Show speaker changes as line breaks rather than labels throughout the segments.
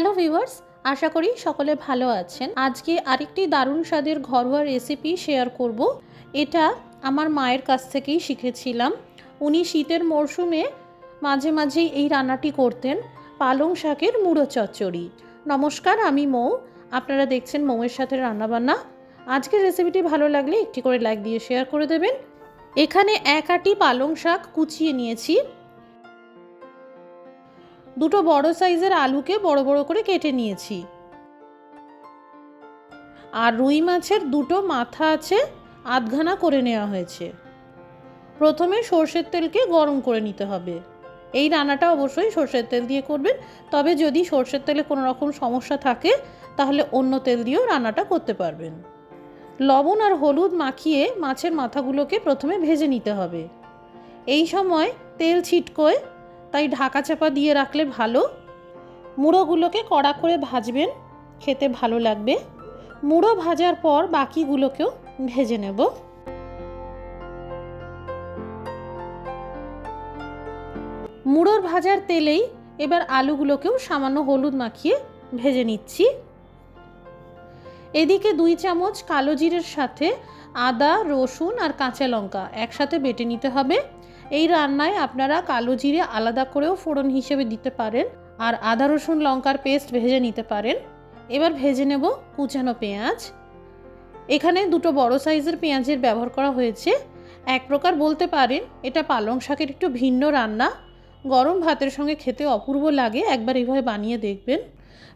Hello viewers, আশা করি সকলে ভালো আছেন। আজকে আরেকটি দারুণ স্বাদের ঘরোয়া রেসিপি শেয়ার করব। এটা আমার মায়ের কাছ থেকেই শিখেছিলাম। উনি শীতের মরশুমে মাঝে মাঝেই এই রান্নাটি করতেন, পালং শাকের মুড়ো চচ্চড়ি। নমস্কার, আমি মৌ। আপনারা দেখছেন মৌয়ের সাথে রান্নাবান্না। আজকের রেসিপিটি ভালো লাগলে একটি করে লাইক দিয়ে শেয়ার করে দেবেন। এখানে এক আটি পালং শাক কুচিয়ে নিয়েছি। দুটো বড় সাইজের আলুকে বড় বড় করে কেটে নিয়েছি। আর রুই মাছের দুটো মাথা আছে আধঘানা করে নেওয়া হয়েছে। প্রথমে সর্ষের তেলকে গরম করে নিতে হবে। এই রান্নাটা অবশ্যই সর্ষের তেল দিয়ে করবেন। তবে যদি সর্ষের তেলে কোনো রকম সমস্যা থাকে, তাহলে অন্য তেল দিয়েও রান্নাটা করতে পারবেন। লবণ আর হলুদ মাখিয়ে মাছের মাথাগুলোকে প্রথমে ভেজে নিতে হবে। এই সময় তেল ছিটকোয় তাই ঢাকা চাপা দিয়ে রাখলে ভালো। মুড়োগুলোকে কড়া করে ভাজবেন, খেতে ভালো লাগবে। মুড়ো ভাজার পর বাকিগুলোকেও ভেজে নেব। মুড়োর ভাজার তেলেই এবার আলুগুলোকেও সামান্য হলুদ মাখিয়ে ভেজে নিচ্ছি। এদিকে দুই চামচ কালো জিরের সাথে আদা, রসুন আর কাঁচা লঙ্কা একসাথে বেটে নিতে হবে। এই রান্নায় আপনারা কালো জিরে আলাদা করেও ফোড়ন হিসেবে দিতে পারেন আর আদা, রসুন, লঙ্কার পেস্ট ভেজে নিতে পারেন। এবার ভেজে নেব কুচানো পেঁয়াজ। এখানে দুটো বড় সাইজের পেঁয়াজের ব্যবহার করা হয়েছে। এক প্রকার বলতে পারেন, এটা পালং শাকের একটু ভিন্ন রান্না। গরম ভাতের সঙ্গে খেতে অপূর্ব লাগে, একবার এইভাবে বানিয়ে দেখবেন।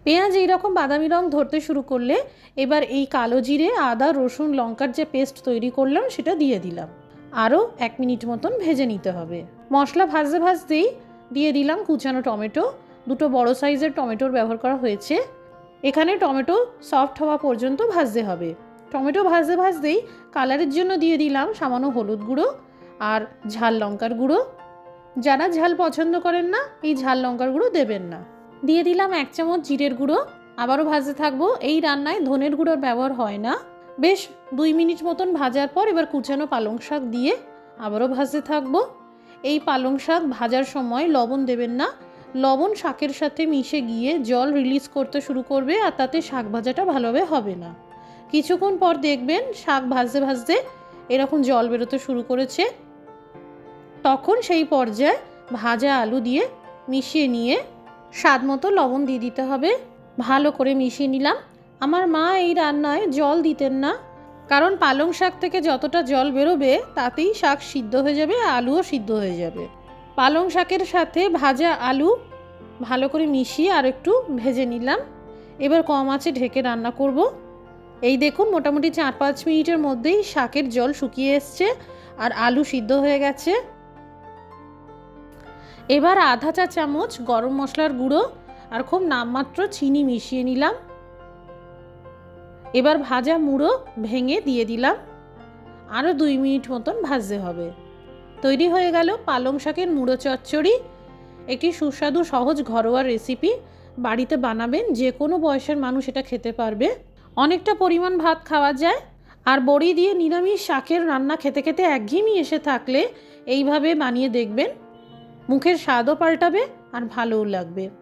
পেঁয়াজ এইরকম বাদামি রং ধরতে শুরু করলে এবার এই কালো জিরে, আদা, রসুন, লঙ্কার যে পেস্ট তৈরি করলাম, সেটা দিয়ে দিলাম। আরও এক মিনিট মতন ভেজে নিতে হবে। মশলা ভাজতে ভাজতেই দিয়ে দিলাম কুচানো টমেটো। দুটো বড় সাইজের টমেটোর ব্যবহার করা হয়েছে। এখানে টমেটো সফট হওয়া পর্যন্ত ভাজতে হবে। টমেটো ভাজতে ভাজতেই কালারের জন্য দিয়ে দিলাম সামান্য হলুদ গুঁড়ো আর ঝাল লঙ্কার গুঁড়ো। যারা ঝাল পছন্দ করেন না, এই ঝাল লঙ্কার গুঁড়ো দেবেন না। দিয়ে দিলাম এক চামচ জিরের গুঁড়ো। আবারও ভাজতে থাকব। এই রান্নায় ধনের গুঁড়োর ব্যবহার হয় না। বেশ দুই মিনিট মতন ভাজার পর এবার কুচানো পালং শাক দিয়ে আবারও ভাজতে থাকব। এই পালং শাক ভাজার সময় লবণ দেবেন না। লবণ শাকের সাথে মিশে গিয়ে জল রিলিজ করতে শুরু করবে আর তাতে শাক ভাজাটা ভালোভাবে হবে না। কিছুক্ষণ পর দেখবেন শাক ভাজতে ভাজতে এরকম জল বেরোতে শুরু করেছে। তখন সেই পর্যায়ে ভাজা আলু দিয়ে মিশিয়ে নিয়ে স্বাদ মতো লবণ দিয়ে দিতে হবে। ভালো করে মিশিয়ে নিলাম। আমার মা এই রান্নায় জল দিতেন না। কারণ পালং শাক থেকে যতটা জল বেরোবে, তাতেই শাক সিদ্ধ হয়ে যাবে, আলুও সিদ্ধ হয়ে যাবে। পালং শাকের সাথে ভাজা আলু ভালো করে মিশিয়ে আর একটু ভেজে নিলাম। এবার কম আছে ঢেকে রান্না করব। এই দেখুন, মোটামুটি চার পাঁচ মিনিটের মধ্যেই শাকের জল শুকিয়ে এসছে আর আলু সিদ্ধ হয়ে গেছে। এবার আধা চা চামচ গরম মশলার গুঁড়ো আর খুব নামমাত্র চিনি মিশিয়ে নিলাম। এবার ভাজা মুড়ো ভেঙে দিয়ে দিলাম। আরও দুই মিনিট মতন ভাজতে হবে। তৈরি হয়ে গেল পালং শাকের মুড়ো চচ্চড়ি। একটি সুস্বাদু সহজ ঘরোয়া রেসিপি বাড়িতে বানাবেন যে কোনো বয়সের মানুষ এটা খেতে পারবে। অনেকটা পরিমাণ ভাত খাওয়া যায়। আর বড়ি দিয়ে নিরামিষ শাকের রান্না খেতে খেতে একঘেয়েমি এসে থাকলে এইভাবে বানিয়ে দেখবেন। মুখের স্বাদও পাল্টাবে আর ভালোও লাগবে।